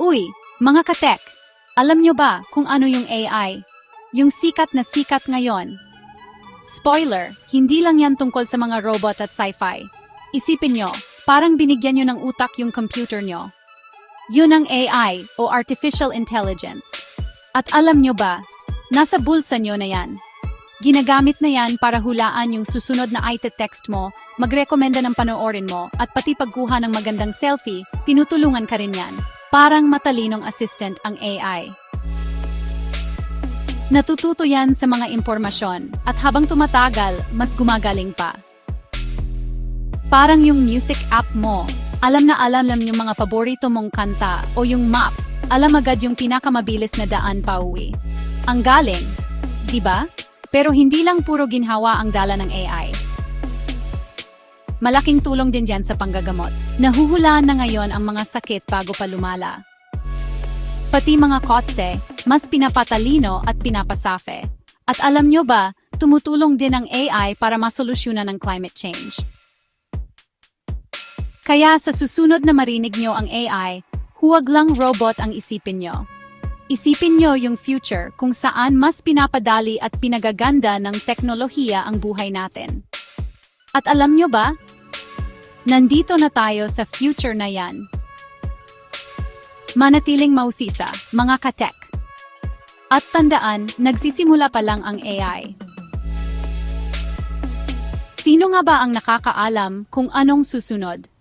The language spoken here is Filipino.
Uy, mga katek! Alam nyo ba kung ano yung AI? Yung sikat na sikat ngayon. Spoiler, hindi lang yan tungkol sa mga robot at sci-fi. Isipin nyo, parang binigyan nyo ng utak yung computer nyo. Yun ang AI o Artificial Intelligence. At alam nyo ba, nasa bulsa nyo na yan. Ginagamit na yan para hulaan yung susunod na ite-text mo, magrekomenda ng panoorin mo, at pati pagkuha ng magandang selfie, tinutulungan ka rin yan. Parang matalinong assistant ang AI. Natututo yan sa mga impormasyon, at habang tumatagal, mas gumagaling pa. Parang yung music app mo, alam na alam lang yung mga paborito mong kanta o yung maps, alam agad yung pinakamabilis na daan pa uwi. Ang galing, di ba? Pero hindi lang puro ginhawa ang dala ng AI. Malaking tulong din dyan sa panggagamot. Nahuhulaan na ngayon ang mga sakit bago pa lumala. Pati mga kotse, mas pinapatalino at pinapasafe. At alam nyo ba, tumutulong din ang AI para masolusyonan ang climate change. Kaya sa susunod na marinig nyo ang AI, huwag lang robot ang isipin nyo. Isipin nyo yung future kung saan mas pinapadali at pinagaganda ng teknolohiya ang buhay natin. At alam nyo ba? Nandito na tayo sa future na yan. Manatiling mausisa, mga katek. At tandaan, nagsisimula pa lang ang AI. Sino nga ba ang nakakaalam kung anong susunod?